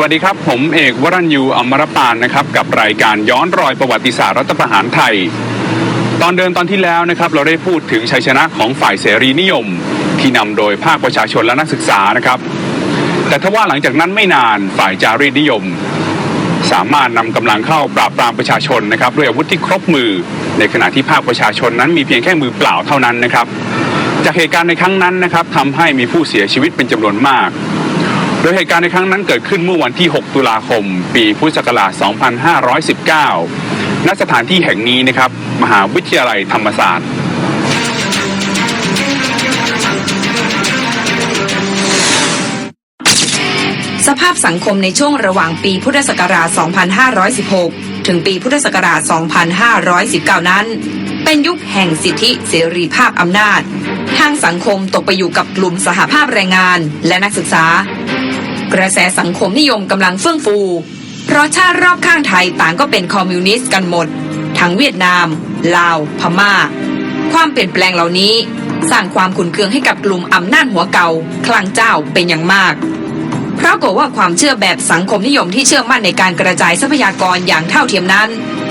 วัสดีครับ ผมเอกวรัญยูอมรปานนะครับ กับรายการย้อนรอยประวัติศาสตร์รัฐประหารไทย ตอนเดินตอนที่แล้วนะครับเราได้พูดถึงชัยชนะของฝ่ายเสรีนิยม ที่นำโดยภาคประชาชนและนักศึกษานะครับ แต่ทว่าหลังจากนั้นไม่นานฝ่ายจารีตนิยม สามารถนำกำลังเข้าปราบปรามประชาชนนะครับด้วยอาวุธที่ครบมือ ในขณะที่ภาคประชาชนนั้นมีเพียงแค่มือเปล่าเท่านั้นนะครับ จากเหตุการณ์ในครั้งนั้นนะครับทำให้มีผู้เสียชีวิตเป็นจำนวนมาก โดยเหตุการณ์ในครั้งนั้นเกิดขึ้นเมื่อวันที่ 6 ตุลาคม ปีพุทธศักราช 2519 ณ สถานที่แห่งนี้นะครับ มหาวิทยาลัยธรรมศาสตร์สภาพสังคมในช่วงระหว่างปีพุทธศักราช 2516 ถึงปีพุทธศักราช 2519 นั้น เป็นยุคแห่งสิทธิเสรีภาพอำนาจ ทางสังคมตกไปอยู่กับกลุ่มสหภาพแรงงานและนักศึกษา กระแสสังคมนิยมกำลังเฟื่องฟู เพราะชาติรอบข้างไทยต่างก็เป็นคอมมิวนิสต์กันหมด ทั้งเวียดนาม ลาว พม่า ความเปลี่ยนแปลงเหล่านี้ สร้างความขุนเคืองให้กับกลุ่มอำนาจหัวเก่าคลังเจ้าเป็นอย่างมากเพราะกฏว่าความเชื่อแบบสังคมนิยมที่เชื่อมั่นในการกระจายทรัพยากรอย่างเท่าเทียมนั้น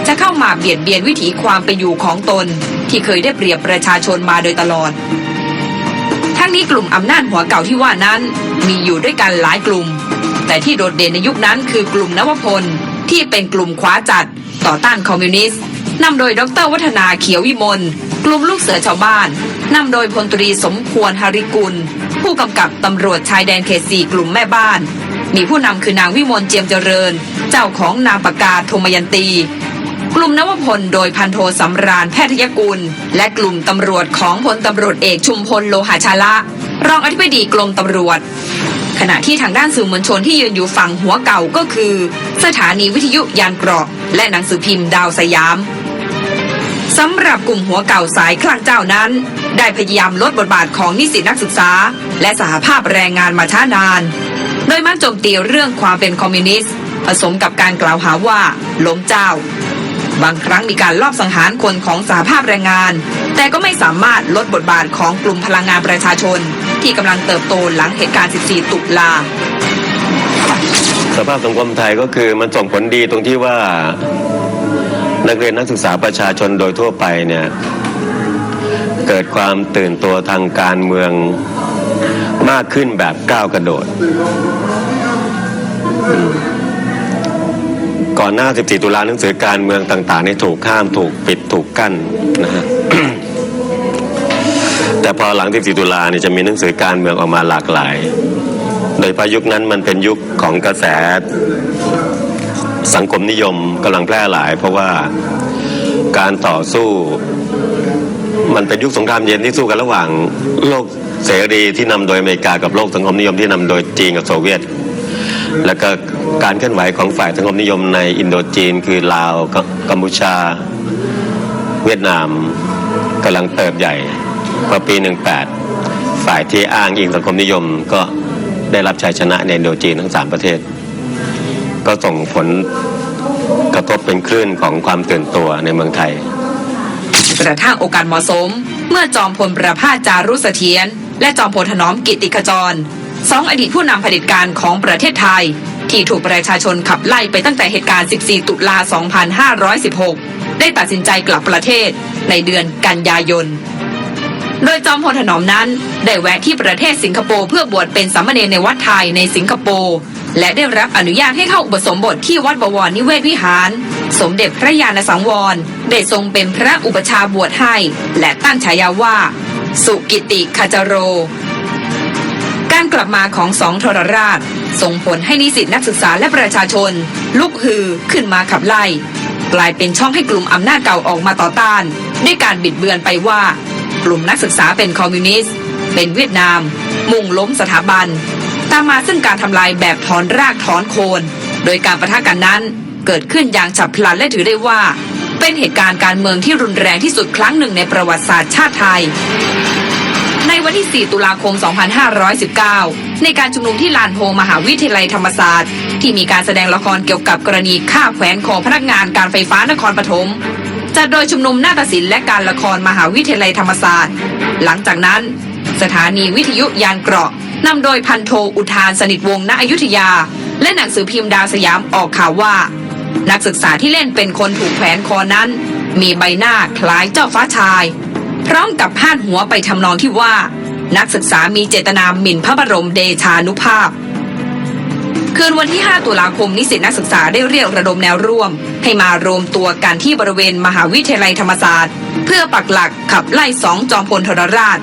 จะเข้ามาเบียดเบียนวิถีความเป็นอยู่ของตน ที่เคยได้เปรียบประชาชนมาโดยตลอด ทั้งนี้กลุ่มอำนาจหัวเก่าที่ว่านั้น มีอยู่ด้วยกันหลายกลุ่ม แต่ที่โดดเด่นในยุคนั้นคือกลุ่มนวพล ที่เป็นกลุ่มขวาจัดต่อต้านคอมมิวนิสต์นำโดยดรวัฒนาเขียววิมลกลุ่มลูกเสือชาวบ้านนำโดยพลตรีสมควรหริกุล ผู้กำกับตำรวจชายแดนเขตสี่กลุ่มแม่บ้าน มีผู้นำคือนางวิมลเจียมเจริญ เจ้าของนามปากกาโทมยันตี กลุ่มนวพลโดยพันโทสำราญแพทยกุล และกลุ่มตำรวจของพลตำรวจเอกชุมพลโลหะชาละ รองอธิบดีกรมตำรวจ ขณะที่ทางด้านสื่อมวลชนที่ยืนอยู่ฝั่งหัวเก่าก็คือ สถานีวิทยุยานเกราะ และหนังสือพิมพ์ดาวสยามสำหรับกลุ่มหัวเก่าสายคลั่งเจ้านั้น ได้พยายามลดบทบาทของนิสิตนักศึกษา และสหภาพแรงงานมาช้านาน โดยมักโจมตีเรื่องความเป็นคอมมิวนิสต์ผสมกับการกล่าวหาว่าล้มเจ้า บางครั้งมีการลอบสังหารคนของสหภาพแรงงาน แต่ก็ไม่สามารถลดบทบาทของกลุ่มพลังงานประชาชน ที่กำลังเติบโตหลังเหตุการณ์ 14 ตุลาสภาพสังคมไทยก็คือมันส่งผลดีตรงที่ว่านักเรียนนักศึกษาประชาชนโดยทั่วไปเนี่ยเกิดความตื่นตัวทางการเมืองมากขึ้นแบบก้าวกระโดด ก่อนหน้า 14 ตุลาหนังสือการเมืองต่างๆนี่ถูกห้ามถูกปิดถูกกั้นนะฮะแต่พอหลัง 14 ตุลาเนี่ยจะมีหนังสือการเมืองออกมาหลากหลาย โดยพายุคนั้นมันเป็นยุคของกระแสสังคมนิยมกำลังแพร่หลาย เพราะว่าการต่อสู้ มันเป็นยุคสงครามเย็นที่สู้กันระหว่างโลกเสรีที่นำโดยอเมริกากับโลกสังคมนิยมที่นำโดยจีนกับโซเวียต แล้วก็การเคลื่อนไหวของฝ่ายสังคมนิยมในอินโดจีน คือลาวกัมพูชา เวียดนามกำลังเติบใหญ่พอปี 18 ฝ่ายที่อ้างอิงสังคมนิยมก็ได้รับชัยชนะในอินโดจีนทั้งสามประเทศ ก็ส่งผลกระทบเป็นคลื่นของความตื่นตัวในเมืองไทย กระทั่งโอกาสเหมาะสม เมื่อจอมพลประภาสจารุเสถียรและจอมพลถนอมกิติขจร สองอดีตผู้นำเผด็จการของประเทศไทย ที่ถูกประชาชนขับไล่ไปตั้งแต่เหตุการณ์ 14 ตุลา 2516 ได้ตัดสินใจกลับประเทศในเดือนกันยายน โดยจอมพลถนอมนั้น ได้แวะที่ประเทศสิงคโปร์เพื่อบวชเป็นสามเณรในวัดไทยในสิงคโปร์และได้รับอนุญาตให้เข้าอุปสมบทที่วัดบวรนิเวศวิหาร สมเด็จพระยาณสังวร ได้ทรงเป็นพระอุปชาบวชให้ และตั้งฉายาว่า สุกิติคาจโร การกลับมาของสองทรราช ส่งผลให้นิสิตนักศึกษาและประชาชน ลุกฮือขึ้นมาขับไล่ กลายเป็นช่องให้กลุ่มอำนาจเก่าออกมาต่อต้าน ด้วยการบิดเบือนไปว่า กลุ่มนักศึกษาเป็นคอมมิวนิสต์ เป็นเวียดนาม มุ่งล้มสถาบัน ตามมาซึ่งการทำลายแบบถอนรากถอนโคน โดยการประทะกันนั้น เกิดขึ้นอย่างฉับพลันและถือได้ว่า เป็นเหตุการณ์การเมืองที่รุนแรงที่สุดครั้งหนึ่งในประวัติศาสตร์ชาติไทย ในวันที่ 4 ตุลาคม 2519 ในการชุมนุมที่ลานโพมหาวิทยาลัยธรรมศาสตร์ ที่มีการแสดงละครเกี่ยวกับกรณีฆ่าแขวนคอพนักงานการไฟฟ้านครปฐมจัดโดยชุมนุมนาฏศิลป์และการละครมหาวิทยาลัยธรรมศาสตร์ หลังจากนั้น สถานีวิทยุยานเกราะนำโดยพันโทอุทานสนิทวงศ์ณอยุธยา และหนังสือพิมพ์ดาวสยามออกข่าวว่า นักศึกษาที่เล่นเป็นคนถูกแขวนคอนั้น มีใบหน้าคล้ายเจ้าฟ้าชาย พร้อมกับพาดหัวไปทำนองที่ว่า นักศึกษามีเจตนาหมิ่นพระบรมเดชานุภาพ คืนวันที่ 5 ตุลาคมนิสิตนักศึกษาได้เรียกระดมแนวร่วม ให้มารวมตัวกันที่บริเวณมหาวิทยาลัยธรรมศาสตร์ เพื่อปักหลักขับไล่สองจอมพลทรราช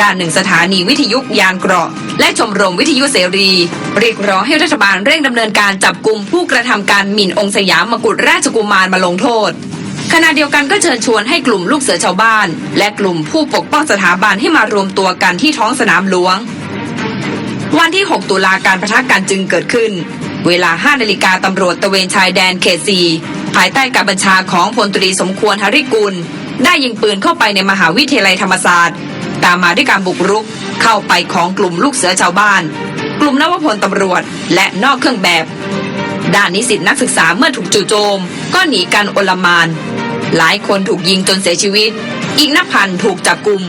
ด้านหนึ่งสถานีวิทยุยานเกราะ และชมรมวิทยุเสรี เรียกร้องให้รัฐบาลเร่งดำเนินการจับกลุ่มผู้กระทำการหมิ่นองค์สยามมกุฎราชกุมารมาลงโทษ ขณะเดียวกันก็เชิญชวนให้กลุ่มลูกเสือชาวบ้าน และกลุ่มผู้ปกป้องสถาบันให้มารวมตัวกันที่ท้องสนามหลวง วันที่ 6 ตุลาการประทะกันจึงเกิดขึ้น เวลา 5 นาฬิกาตำรวจตะเวนชายแดนเขตสีภายใต้การบัญชาของพลตรีสมควรหริกุล ได้ยิงปืนเข้าไปในมหาวิทยาลัยธรรมศาสตร์ ตามมาด้วยการบุกรุกเข้าไปของกลุ่มลูกเสือชาวบ้าน กลุ่มนวพลตำรวจ และนอกเครื่องแบบ ด้านนิสิตนักศึกษาเมื่อถูกจู่โจม ก็หนีกันโอลมาน หลายคนถูกยิงจนเสียชีวิต อีกนับพันถูกจับกลุ่ม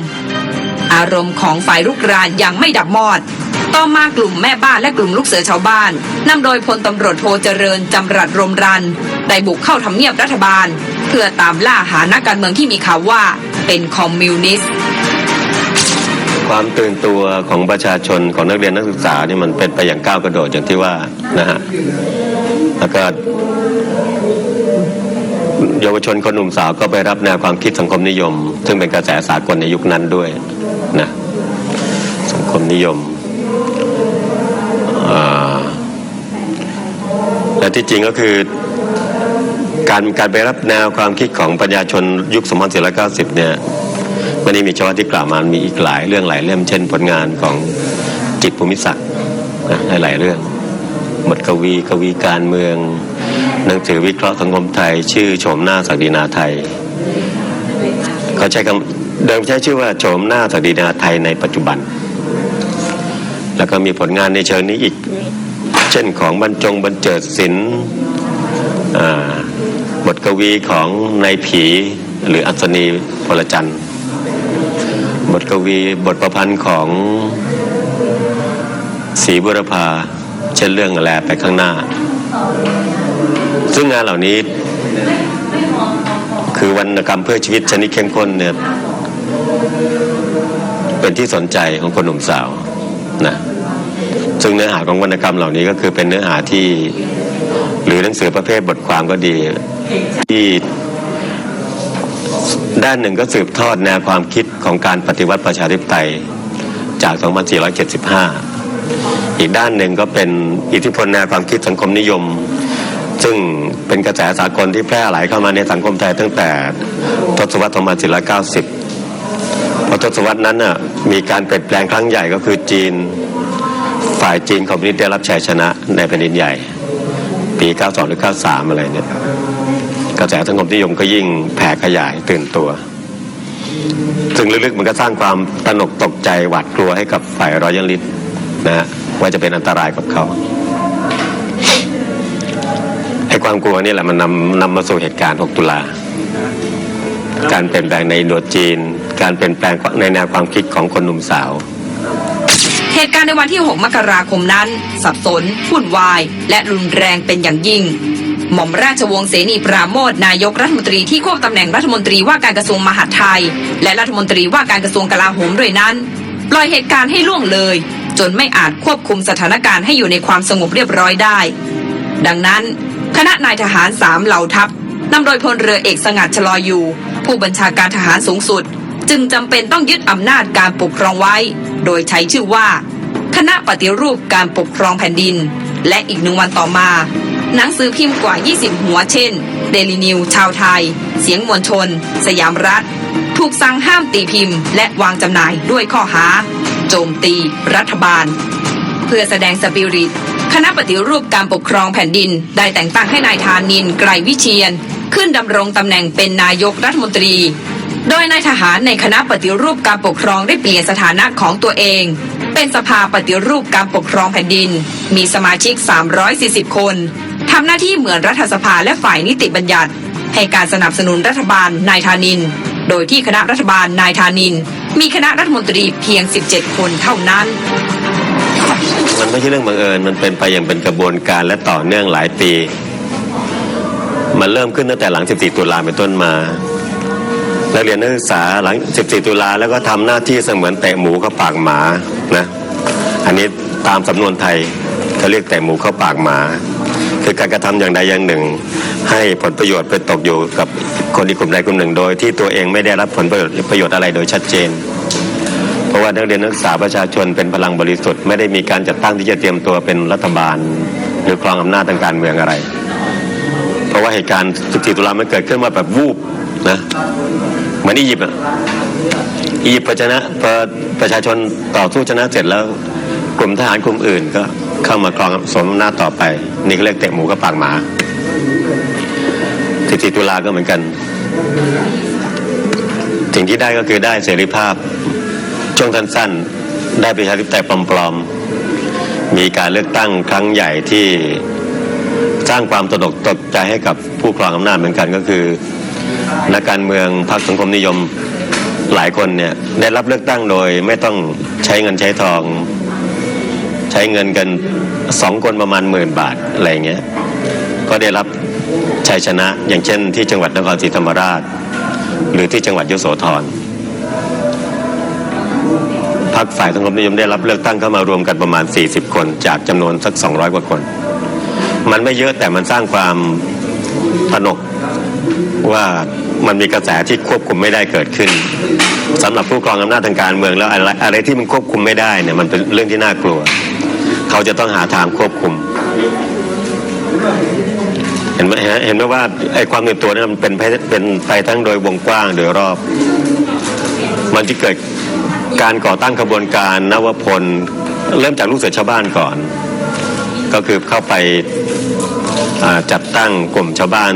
อารมณ์ของฝ่ายลุกรานยังไม่ดับมอด ต่อมากลุ่มแม่บ้านและกลุ่มลูกเสือชาวบ้านนำโดยพลตำรวจโทเจริญจำรัดรมรันได้บุกเข้าทำเนียบรัฐบาล เพื่อตามล่าหานักการเมืองที่มีข่าวว่าเป็นคอมมิวนิสต์ความตื่นตัวของประชาชนของนักเรียนนักศึกษานี่มันเป็นไปอย่างก้าวกระโดดอย่างที่ว่านะฮะแล้วก็ เยาวชนคนหนุ่มสาวก็ไปรับแนวความคิดสังคมนิยม ซึ่งเป็นกระแสสากลในยุคนั้นด้วยนะสังคมนิยมและที่จริงก็คือการการไปรับแนวความคิดของประชาชนยุค2490 เนี่ยไม่ได้มีเฉพาะที่กล่าวมามีอีกหลายเรื่องหลายเล่มเช่น ผลงานของจิตภูมิศักดิ์นะหลายเรื่องบทกวีกวีการเมือง หนังสือวิเคราะห์สังคมไทย ชื่อโฉมหน้าศักดินาไทยเขาใช้คำเดิมใช้ชื่อว่าโฉมหน้าศักดินาไทยในปัจจุบัน แล้วก็มีผลงานในเชิงนี้อีก เช่นของบรรจงบรรเจิดศิลป์บทกวีของนายผีหรืออัศนีพลจันทร์บทกวีบทประพันธ์ของศรีบุรพาเช่นเรื่องแลไปข้างหน้า ซึ่งงานเหล่านี้ คือวรรณกรรมเพื่อชีวิตชนิดเข้มข้นเนี่ยเป็นที่สนใจของคนหนุ่มสาวนะซึ่งเนื้อหาของวรรณกรรมเหล่านี้ก็คือเป็นเนื้อหาที่ หรือหนังสือประเภทบทความก็ดี ที่ด้านหนึ่งก็สืบทอดแนวความคิดของการปฏิวัติประชาธิปไตยจาก 2475 อีกด้านหนึ่งก็เป็นอิทธิพลแนวความคิดสังคมนิยม ซึ่งเป็นกระแสสากลที่แพร่หลายเข้ามาในสังคมไทยตั้งแต่ทศวรรษ2490พอทศวรรษนั้นน่ะมีการเปลี่ยนแปลงครั้งใหญ่ก็คือจีนฝ่ายจีนคอมมิวนิสต์ได้รับชัยชนะในแผ่นดินใหญ่ ปี 92 หรือ 93 อะไรเนี่ยกระแสสังคมนิยมก็ยิ่งแผ่ขยายตื่นตัวซึ่งลึกๆมันก็สร้างความตระหนกตกใจหวาดกลัวให้กับฝ่ายรอยัลลิสต์นะฮะว่าจะเป็นอันตรายกับเขา ความกลัวนี่แหละมันนำนำมาสู่เหตุการณ์ 6 ตุลา การเปลี่ยนแปลงในอินโดจีน การเปลี่ยนแปลงในแนวความคิดของคนหนุ่มสาว เหตุการณ์ในวันที่ 6 มกราคมนั้น สับสนวุ่นวาย และรุนแรงเป็นอย่างยิ่ง หม่อมราชวงศ์เสนีปราโมทนายกรัฐมนตรีที่ควบตำแหน่งรัฐมนตรีว่าการกระทรวงมหาดไทย และรัฐมนตรีว่าการกระทรวงกลาโหมด้วยนั้น ปล่อยเหตุการณ์ให้ล่วงเลย จนไม่อาจควบคุมสถานการณ์ให้อยู่ในความสงบเรียบร้อยได้ ดังนั้น คณะนายทหารสามเหล่าทัพนำโดยพลเรือเอกสงัดชลออยู่ ผู้บัญชาการทหารสูงสุด จึงจำเป็นต้องยึดอำนาจการปกครองไว้ โดยใช้ชื่อว่า คณะปฏิรูปการปกครองแผ่นดิน และอีกหนึ่งวันต่อมา หนังสือพิมพ์กว่า 20 หัวเช่น เดลินิว ชาวไทย เสียงมวลชน สยามรัฐ ถูกสั่งห้ามตีพิมพ์ และวางจำหน่ายด้วยข้อหา โจมตี รัฐบาล เพื่อแสดงสปิริต คณะปฏิรูปการปกครองแผ่นดิน ได้แต่งตั้งให้นายธานินไกรวิเชียน ขึ้นดำรงตำแหน่งเป็นนายกรัฐมนตรี โดยนายทหารในคณะปฏิรูปการปกครองได้เปลี่ยนสถานะของตัวเอง เป็นสภาปฏิรูปการปกครองแผ่นดิน มีสมาชิก 340 คนทำหน้าที่เหมือนรัฐสภาและฝ่ายนิติบัญญัติ ให้การสนับสนุนรัฐบาลนายธานิน โดยที่คณะรัฐบาลนายธานิน มีคณะรัฐมนตรีเพียง 17 คนเท่านั้น มันไม่ใช่เรื่องบังเอิญมันเป็นไปอย่างเป็นกระบวนการและต่อเนื่องหลายปี มันเริ่มขึ้นตั้งแต่หลัง 14 ตุลาเป็นต้นมานักเรียนนักศึกษาหลัง 14 ตุลาแล้วก็ทำหน้าที่เสมือนเตะหมูเข้าปากหมานะอันนี้ตามสำนวนไทยเขาเรียกเตะหมูเข้าปากหมาคือการกระทำอย่างใดอย่างหนึ่ง ให้ผลประโยชน์ไปตกอยู่กับคนอีกกลุ่มใดกลุ่มหนึ่ง โดยที่ตัวเองไม่ได้รับผลประโยชน์ประโยชน์อะไรโดยชัดเจน ราะว่านักเรียนนักศึกษาประชาชนเป็นพลังบริสุทธิ์ไม่ได้มีการจัดตั้งที่จะเตรียมตัวเป็นรัฐบาล หรือครองอำนาจทางการเมืองอะไร เพราะว่าเหตุการณ์ 14 ตุลามันเกิดขึ้นมาแบบวูบนะเหมือนอียิปต์อะอียิปต์พอชนะประชาชนต่อสู้ชนะเสร็จแล้วกลุ่มทหารกลุ่มอื่นก็เข้ามาครองสมอำนาจต่อไป นี่ก็เรียกเตะหมูกับปากหมา 14 ตุลาก็เหมือนกัน สิ่งที่ได้ก็คือได้เสรีภาพ ช่วงสั้นๆ ได้ประชาธิปไตยปลอมๆ มีการเลือกตั้งครั้งใหญ่ที่สร้างความตระหนกตกใจให้กับผู้ครองอำนาจเหมือนกันก็คือ นักการเมืองพรรคสังคมนิยมหลายคนเนี่ยได้รับเลือกตั้งโดยไม่ต้องใช้เงินใช้ทอง ใช้เงินกันสองคนประมาณหมื่นบาทอะไรเงี้ยก็ได้รับชัยชนะอย่างเช่นที่จังหวัดนครศรีธรรมราช หรือที่จังหวัดยโสธร พรรคฝ่ายสังคมนิยมได้รับเลือกตั้งเข้ามารวมกันประมาณ 40 คน จากจำนวนสัก 200 กว่าคน มันไม่เยอะแต่มันสร้างความผนกว่ามันมีกระแสที่ควบคุมไม่ได้เกิดขึ้นสำหรับผู้ครองอำนาจทางการเมืองแล้วอะไรอะไรที่มันควบคุมไม่ได้เนี่ยมันเป็นเรื่องที่น่ากลัว เขาจะต้องหาทางควบคุม เห็นไหมฮะเห็นไหมว่าไอ้ความเก็บตัวนี่มันเป็นไปเป็นไปทั้งโดยวงกว้างโดยรอบ มันจะเกิด การก่อตั้งขบวนการนวพล เริ่มจากลูกเสือชาวบ้านก่อน ก็คือเข้าไปจัดตั้งกลุ่มชาวบ้าน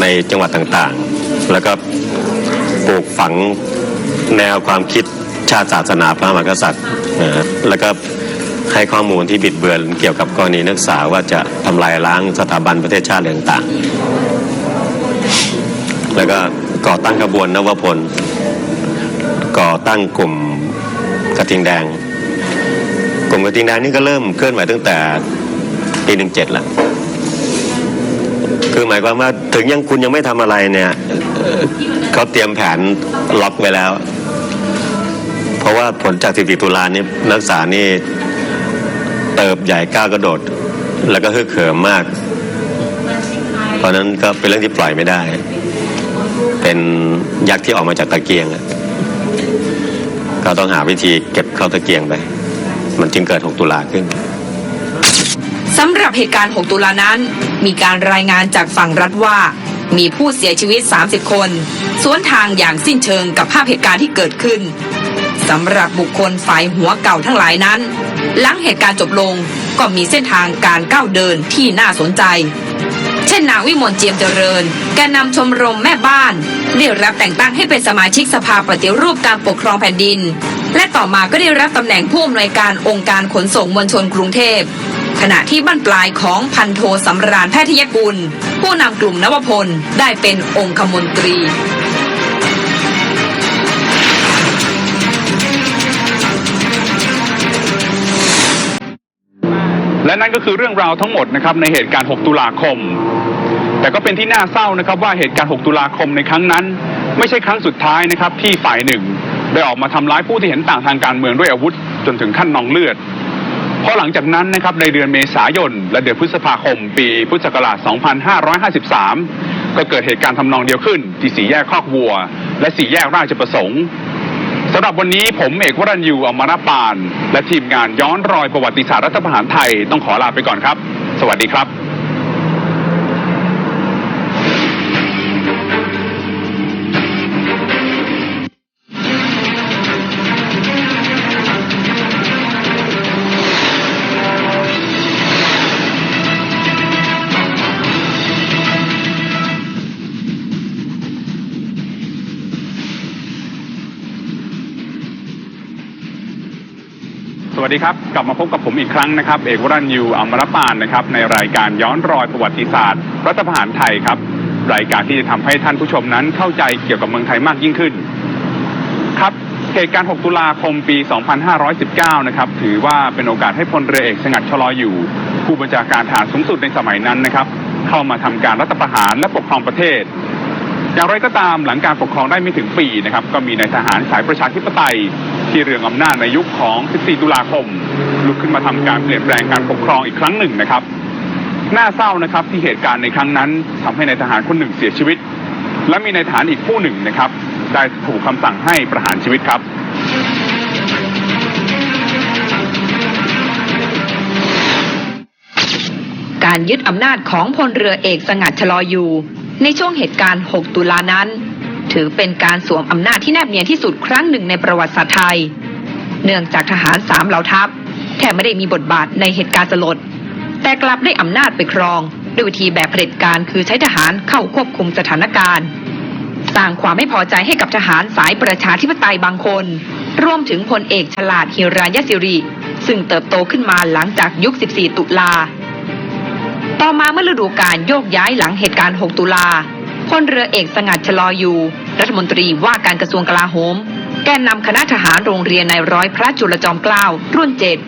ในจังหวัดต่างๆ แล้วก็ปลูกฝังแนวความคิดชาติศาสนาพระมหากษัตริย์แล้วก็ให้ข้อมูลที่บิดเบือนเกี่ยวกับกรณีนักศึกษาว่าจะทำลายล้างสถาบันประเทศชาติต่างๆ แล้วก็ก่อตั้งขบวนนวพล ก่อตั้งกลุ่ม กระทิงแดง กลุ่มกระทิงแดงนี่ก็เริ่มเคลื่อนไหวตั้งแต่ปีหนึ่งเจ็ดละคือหมายความว่าถึงยังคุณยังไม่ทำอะไรเนี่ยเขาเตรียมแผนล็อกไว้แล้ว เพราะว่าผลจาก14ตุลานี้นักศึกษานี่เติบใหญ่ก้าวกระโดด แล้วก็ฮึกเหิมมาก เพราะฉะนั้นก็เป็นเรื่องที่ปล่อยไม่ได้ เป็นยักษ์ที่ออกมาจากตะเกียงอะ ก็ต้องหาวิธีเก็บเข้าตะเกียงไป มันจึงเกิด 6 ตุลาขึ้นสำหรับเหตุการณ์ 6 ตุลานั้น มีการรายงานจากฝั่งรัฐว่า มีผู้เสียชีวิต 30 คน สวนทางอย่างสิ้นเชิงกับภาพเหตุการณ์ที่เกิดขึ้นสำหรับบุคคลฝ่ายหัวเก่าทั้งหลายนั้น หลังเหตุการณ์จบลงก็มีเส้นทางการก้าวเดินที่น่าสนใจ เช่นนางวิมลเจียมเจริญ แกนนำชมรมแม่บ้านได้รับแต่งตั้งให้เป็นสมาชิกสภาปฏิรูปการปกครองแผ่นดิน และต่อมาก็ได้รับตำแหน่งผู้อำนวยการองค์การขนส่งมวลชนกรุงเทพ ขณะที่บ้านปลายของพันโทสำราญแพทยกุล ผู้นำกลุ่มนวพลได้เป็นองคมนตรี นั่นก็คือเรื่องราวทั้งหมดนะครับในเหตุการณ์ 6 ตุลาคม แต่ก็เป็นที่น่าเศร้านะครับว่าเหตุการณ์ 6 ตุลาคมในครั้งนั้น ไม่ใช่ครั้งสุดท้ายนะครับที่ฝ่ายหนึ่งได้ออกมาทำร้ายผู้ที่เห็นต่างทางการเมืองด้วยอาวุธจนถึงขั้นนองเลือด เพราะหลังจากนั้นนะครับในเดือนเมษายนและเดือนพฤษภาคม ปีพุทธศักราช 2553 ก็เกิดเหตุการณ์ทำนองเดียวขึ้น ที่สี่แยกคอกวัว และสี่แยกราชประสงค์ สำหรับวันนี้ผมเอกวรัญยูอมรปาน และทีมงานย้อนรอยประวัติศาสตร์รัฐประหารไทยต้องขอลาไปก่อนครับ สวัสดีครับ วัสดีครับ กลับมาพบกับผมอีกครั้งนะครับ เอกวรัญยูอมรปานนะครับ ในรายการย้อนรอยประวัติศาสตร์ รัฐประหารไทยครับ รายการที่จะทำให้ท่านผู้ชมนั้นเข้าใจเกี่ยวกับเมืองไทยมากยิ่งขึ้น ครับเหตุการณ์ 6 ตุลาคม ปี 2519 นะครับ ถือว่าเป็นโอกาสให้พลเรือเอกสงัดชลออยู่ ผู้บัญชาการทหารสูงสุดในสมัยนั้นนะครับ เข้ามาทำการรัฐประหารและปกครองประเทศ อย่างไรก็ตามหลังการปกครองได้ไม่ถึงปีนะครับ ก็มีนายทหารสายประชาธิปไตย ที่เรืองอำนาจในยุคของ 14 ตุลาคม ลุกขึ้นมาทำการเปลี่ยนแปลงการปกครองอีกครั้งหนึ่งนะครับ น่าเศร้านะครับที่เหตุการณ์ในครั้งนั้นทำให้นายทหารคนหนึ่งเสียชีวิต และมีนายทหารอีกผู้หนึ่งนะครับ ได้ถูกคำสั่งให้ประหารชีวิตครับการยึดอำนาจของพลเรือเอกสงัดชะลออยู่ ในช่วงเหตุการณ์ 6 ตุลานั้น ถือเป็นการสวมอำนาจที่แนบเนียนที่สุดครั้งหนึ่งในประวัติศาสตร์ไทย เนื่องจากทหารสามเหล่าทัพแทบไม่ได้มีบทบาทในเหตุการณ์สลด แต่กลับได้อำนาจไปครอง ด้วยวิธีแบบเผด็จการคือใช้ทหารเข้าควบคุมสถานการณ์สร้างความไม่พอใจให้กับทหารสายประชาธิปไตยบางคน รวมถึงพลเอกฉลาดฮิรายสิริ ซึ่งเติบโตขึ้นมาหลังจากยุค 14 ตุลา ต่อมาเมื่อฤดูกาลโยกย้ายหลังเหตุการณ์ 6 ตุลา พลเรือเอกสงัดชะลออยู่ รัฐมนตรีว่าการกระทรวงกลาโหม แกนนำคณะทหารโรงเรียนในร้อยพระจุลจอมเกล้ารุ่นเจ็ด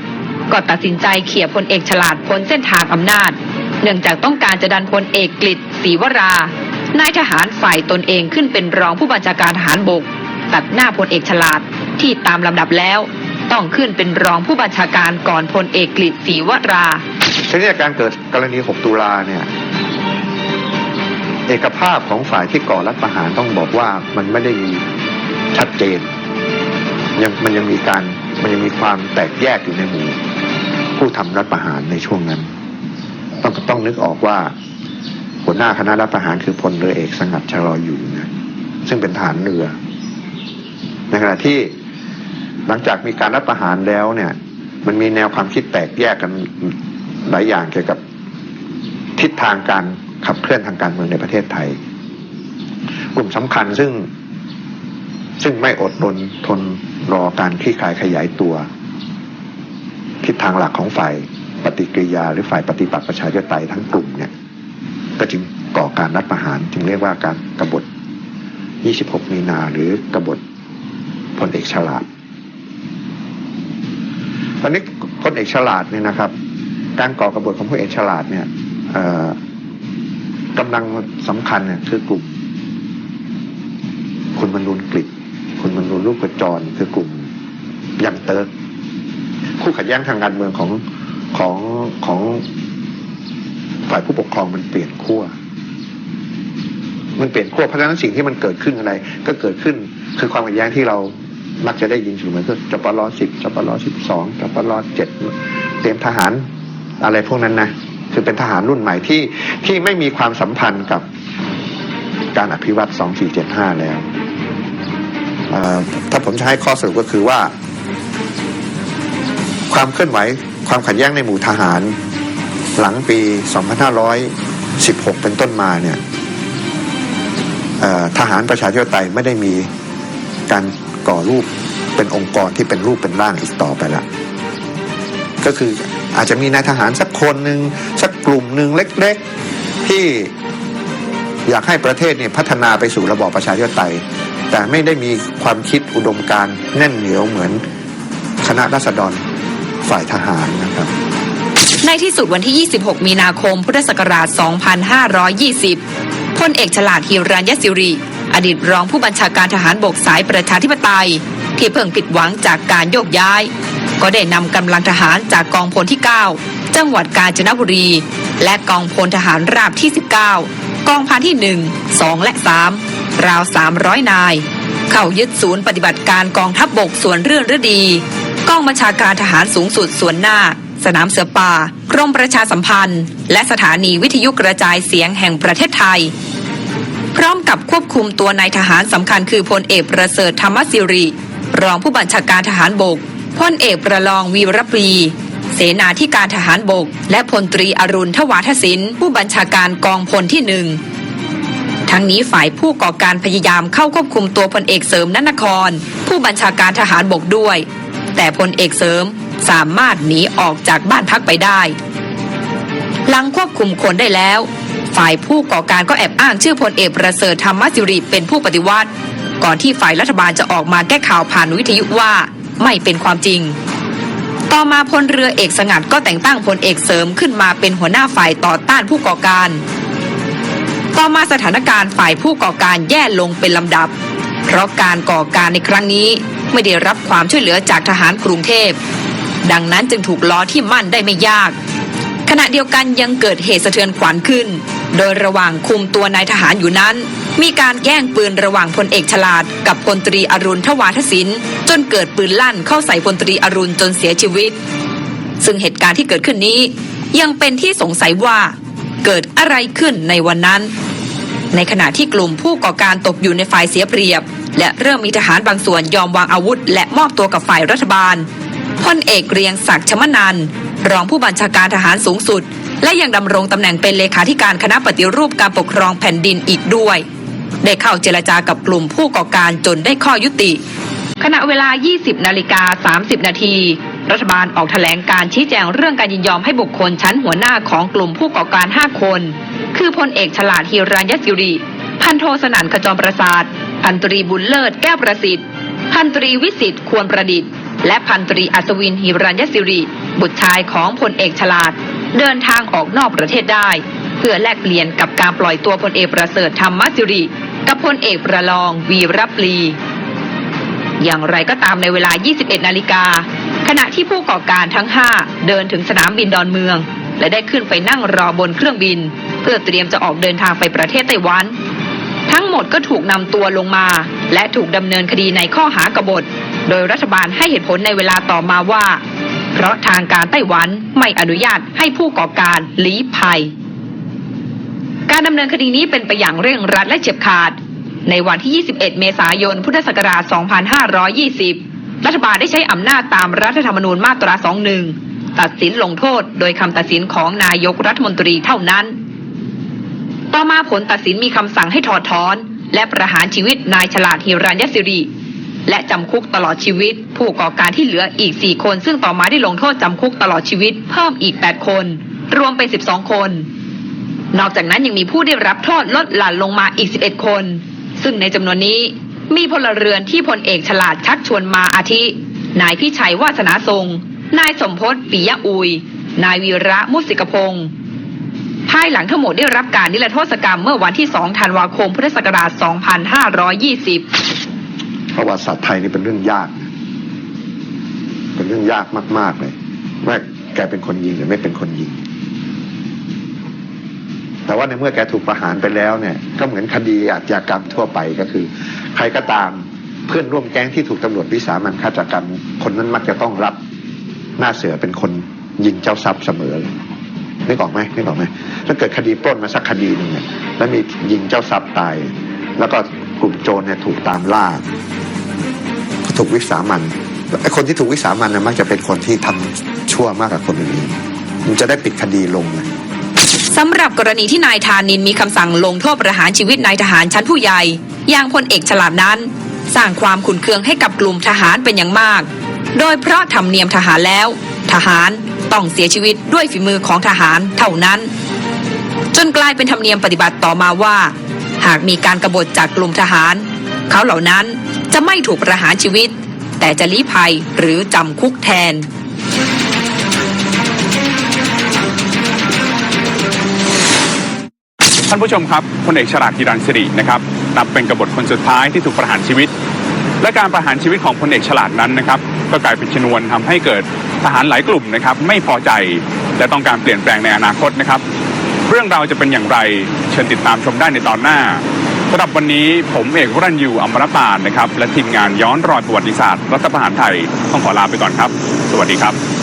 ก็ตัดสินใจเขี่ยพลเอกฉลาดพ้นเส้นทางอำนาจ เนื่องจากต้องการจะดันพลเอกกฤษศรีวรานายทหารฝ่ายตนเองขึ้นเป็นรองผู้บัญชาการทหารบก ตัดหน้าพลเอกฉลาดที่ตามลำดับแล้ว ต้องขึ้นเป็นรองผู้บัญชาการก่อนพลเอกกฤษศรีวราทีนี้การเกิดกรณี 6 ตุลาเนี่ย เอกภาพของฝ่ายที่ก่อรัฐประหารต้องบอกว่ามันไม่ได้มีชัดเจนยังมันยังมีการมันยังมีความแตกแยกอยู่ในหมู่ผู้ทำรัฐประหารในช่วงนั้น ต้องต้องนึกออกว่าหัวหน้าคณะรัฐประหารคือพลเรือเอกสงัดชะลออยู่นะซึ่งเป็นฐานเรือ ในขณะที่หลังจากมีการรัฐประหารแล้วเนี่ย มันมีแนวความคิดแตกแยกกันหลายอย่างเกี่ยวกับทิศทางการ ขับเคลื่อนทางการเมืองในประเทศไทย กลุ่มสำคัญซึ่งซึ่งไม่อดรนทนรอการคลี่คลายขยายตัว ทิศทางหลักของฝ่ายปฏิกิริยา หรือฝ่ายปฏิบัติประชาธิปไตยทั้งกลุ่มเนี่ย ก็จึงก่อการรัฐประหาร จึงเรียกว่าการกบฏ 26 มีนาหรือกบฏพลเอกฉลาดตอนนี้พลเอกฉลาดเนี่ยนะครับ การก่อกบฏของพลเอกฉลาดเนี่ยอ กำลังสำคัญเนี่ยคือกลุ่มคุณบรรลุนกฤษคุณบรรลุนลูกกระจร คือกลุ่มยังเติร์กคู่ขัดแย้งทางการเมืองของของของฝ่ายผู้ปกครองมันเปลี่ยนขั้วมันเปลี่ยนขั้วเพราะฉะนั้นสิ่งที่มันเกิดขึ้นอะไร ก็เกิดขึ้นคือความขัดแย้งที่เรามักจะได้ยินอยู่เหมือนก็จปรสิบจปรสิบสองจปรเจ็ดเตรียมทหารอะไรพวกนั้นนะ คือเป็นทหารรุ่นใหม่ที่ที่ไม่มีความสัมพันธ์กับการอภิวัตสองสี่เจ็ดห้าแล้ว ถ้าผมจะให้ข้อสรุปก็คือว่า ความเคลื่อนไหวความขัดแย้งในหมู่ทหาร หลังปี 2516 เป็นต้นมาเนี่ยทหารประชาธิปไตยไม่ได้มีการก่อรูปเป็นองค์กรที่เป็นรูปเป็นร่างอีกต่อไปละก็คือ อาจจะมีนายทหารสักคนหนึ่งสักกลุ่มหนึ่งเล็กๆ ที่อยากให้ประเทศเนี่ยพัฒนาไปสู่ระบอบประชาธิปไตย แต่ไม่ได้มีความคิดอุดมการณ์แน่นเหนียวเหมือนคณะรัษฎรฝ่ายทหารนะครับในที่สุดวันที่ 26 มีนาคม พุทธศักราช 2520 พลเอกฉลาดฮิรัญยศิริ อดีตรองผู้บัญชาการทหารบกสายประชาธิปไตย ที่เพิ่งผิดหวังจากการโยกย้าย ก็ได้นำกำลังทหารจากกองพลที่ 9 จังหวัดกาญจนบุรี และกองพลทหารราบที่ 19 กองพันที่ 1 2 และ 3 ราว 300 นาย เข้ายึดศูนย์ปฏิบัติการกองทัพบบกส่วนเรื่องฤดี กองบัญชาการทหารสูงสุดส่วนหน้า สนามเสือป่ากรมประชาสัมพันธ์ และสถานีวิทยุกระจายเสียงแห่งประเทศไทยพร้อมกับควบคุมตัวนายทหารสำคัญคือพลเอกประเสริฐธรรมสิริ รองผู้บัญชาการทหารบก พลเอกประลองวีรปรีเสนาธิการทหารบก และพลตรีอรุณทวาทศิลป์ผู้บัญชาการกองพลที่หนึ่งทั้งนี้ฝ่ายผู้ก่อการพยายามเข้าควบคุมตัวพลเอกเสริมนันคร ผู้บัญชาการทหารบกด้วย แต่พลเอกเสริมสามารถหนีออกจากบ้านพักไปได้ หลังควบคุมคนได้แล้ว ฝ่ายผู้ก่อการก็แอบอ้างชื่อพลเอกประเสริฐธรรมสิริเป็นผู้ปฏิวัติ ก่อนที่ฝ่ายรัฐบาลจะออกมาแก้ข่าวผ่านวิทยุว่า ไม่เป็นความจริง ต่อมาพลเรือเอกสงัดก็แต่งตั้งพลเอกเสริมขึ้นมาเป็นหัวหน้าฝ่ายต่อต้านผู้ก่อการ ต่อมาสถานการณ์ฝ่ายผู้ก่อการแย่ลงเป็นลำดับ เพราะการก่อการในครั้งนี้ไม่ได้รับความช่วยเหลือจากทหารกรุงเทพ ดังนั้นจึงถูกล้อที่มั่นได้ไม่ยากขณะเดียวกันยังเกิดเหตุสะเทือนขวัญขึ้น โดยระหว่างคุมตัวนายทหารอยู่นั้น มีการแย่งปืนระหว่างพลเอกฉลาด กับพลตรีอรุณทวาทศิลป์จนเกิดปืนลั่นเข้าใส่พลตรีอรุณจนเสียชีวิต ซึ่งเหตุการณ์ที่เกิดขึ้นนี้ ยังเป็นที่สงสัยว่าเกิดอะไรขึ้นในวันนั้น ในขณะที่กลุ่มผู้ก่อการตกอยู่ในฝ่ายเสียเปรียบ และเริ่มมีทหารบางส่วนยอมวางอาวุธ และมอบตัวกับฝ่ายรัฐบาลพลเอกเกรียงศักดิ์ชมนันรองผู้บัญชาการทหารสูงสุด และยังดำรงตำแหน่งเป็นเลขาธิการคณะปฏิรูปการปกครองแผ่นดินอีกด้วย ได้เข้าเจรจากับกลุ่มผู้ก่อการจนได้ข้อยุติ ขณะเวลา 20 นาฬิกา 30 นาที รัฐบาลออกแถลงการชี้แจงเรื่องการยินยอมให้บุคคลชั้นหัวหน้าของกลุ่มผู้ก่อการ 5 คน คือพลเอกฉลาดฮิรัญยศิริ พันโทสนั่นขจรประสาท พันตรีบุญเลิศแก้วประสิทธิ์ พันตรีวิสิทธิ์ควรประดิษฐ์ และพันตรีอัศวินฮิรัญยศิริ บุตรชายของพลเอกฉลาด เดินทางออกนอกประเทศได้ เพื่อแลกเปลี่ยนกับการปล่อยตัวพลเอกประเสริฐธรรมสิริกับพลเอกประลองวีรปลีอย่างไรก็ตามในเวลา 21 นาฬิกา ขณะที่ผู้ก่อการทั้ง 5 เดินถึงสนามบินดอนเมือง และได้ขึ้นไปนั่งรอบนเครื่องบิน เพื่อเตรียมจะออกเดินทางไปประเทศไต้หวัน ทั้งหมดก็ถูกนำตัวลงมา และถูกดำเนินคดีในข้อหากบฏ โดยรัฐบาลให้เหตุผลในเวลาต่อมาว่า เพราะทางการไต้หวันไม่อนุญาตให้ผู้ก่อการลี้ภัย การดำเนินคดีนี้เป็นไปอย่างเร่งรัดและเฉียบขาด ในวันที่ 21 เมษายน พุทธศักราช 2520 รัฐบาลได้ใช้อำนาจตามรัฐธรรมนูญมาตรา 21 ตัดสินลงโทษโดยคำตัดสินของนายกรัฐมนตรีเท่านั้น ต่อมาผลตัดสินมีคำสั่งให้ถอดถอน และประหารชีวิตนายฉลาดฮิรัญยศิริและจำคุกตลอดชีวิต ผู้ก่อการที่เหลืออีก 4 คน ซึ่งต่อมาได้ลงโทษจำคุกตลอดชีวิตเพิ่มอีก 8 คน รวมเป็น 12 คน นอกจากนั้นยังมีผู้ได้รับโทษลดหลั่นลงมาอีก 11 คน ซึ่งในจำนวนนี้มีพลเรือนที่พลเอกฉลาดชักชวนมาอาทิ นายพิชัยวาสนาทรง นายสมพศปิยะอุย นายวีระมุสิกพงศ์ภายหลังทั้งหมดได้รับการนิรโทษกรรมเมื่อวันที่ 2 ธันวาคม พุทธศักราช 2520 ประวัติศาสตร์ไทยนี่เป็นเรื่องยาก เป็นเรื่องยากมาก ๆ เลยว่าแกเป็นคนยิงหรือไม่เป็นคนยิง แต่ว่าในเมื่อแกถูกประหารไปแล้วเนี่ยก็เหมือนคดีอาชญากรรมทั่วไปก็คือ ใครก็ตามเพื่อนร่วมแก๊งที่ถูกตำรวจวิสามันฆาตกรรม คนนั้นมักจะต้องรับหน้าเสือเป็นคนยิงเจ้าทรัพย์เสมอเลยนึกออกไหมนึกออกไหมถ้าเกิดคดีปล้นมาสักคดีหนึ่งเนี่ยแล้วมียิงเจ้าทรัพย์ตาย แล้วก็กลุ่มโจรเนี่ยถูกตามล่า ถูกวิสามันไอ้คนที่ถูกวิสามันนะมักจะเป็นคนที่ทำชั่วมากกว่าคนอื่นมันจะได้ปิดคดีลงเลย สำหรับกรณีที่นายธานินมีคำสั่งลงโทษประหารชีวิตนายทหารชั้นผู้ใหญ่อย่างพลเอกฉลาดนั้น สร้างความขุนเคืองให้กับกลุ่มทหารเป็นอย่างมาก โดยเพราะธรรมเนียมทหารแล้ว ทหารต้องเสียชีวิตด้วยฝีมือของทหารเท่านั้น จนกลายเป็นธรรมเนียมปฏิบัติต่อมาว่า หากมีการกบฏจากกลุ่มทหาร เขาเหล่านั้นจะไม่ถูกประหารชีวิต แต่จะลี้ภัยหรือจำคุกแทน ท่านผู้ชมครับพลเอกฉลาดฮิรันสิรินะครับนับเป็นกบฏคนสุดท้ายที่ถูกประหารชีวิต และการประหารชีวิตของพลเอกฉลาดนั้นนะครับก็กลายเป็นชนวนทำให้เกิดทหารหลายกลุ่มนะครับไม่พอใจและต้องการเปลี่ยนแปลงในอนาคตนะครับ เรื่องราวจะเป็นอย่างไรเชิญติดตามชมได้ในตอนหน้าสำหรับวันนี้ผมเอกวรัญยูอมรปานนะครับและทีมงานย้อนรอยประวัติศาสตร์รัฐประหารไทยต้องขอลาไปก่อนครับ สวัสดีครับ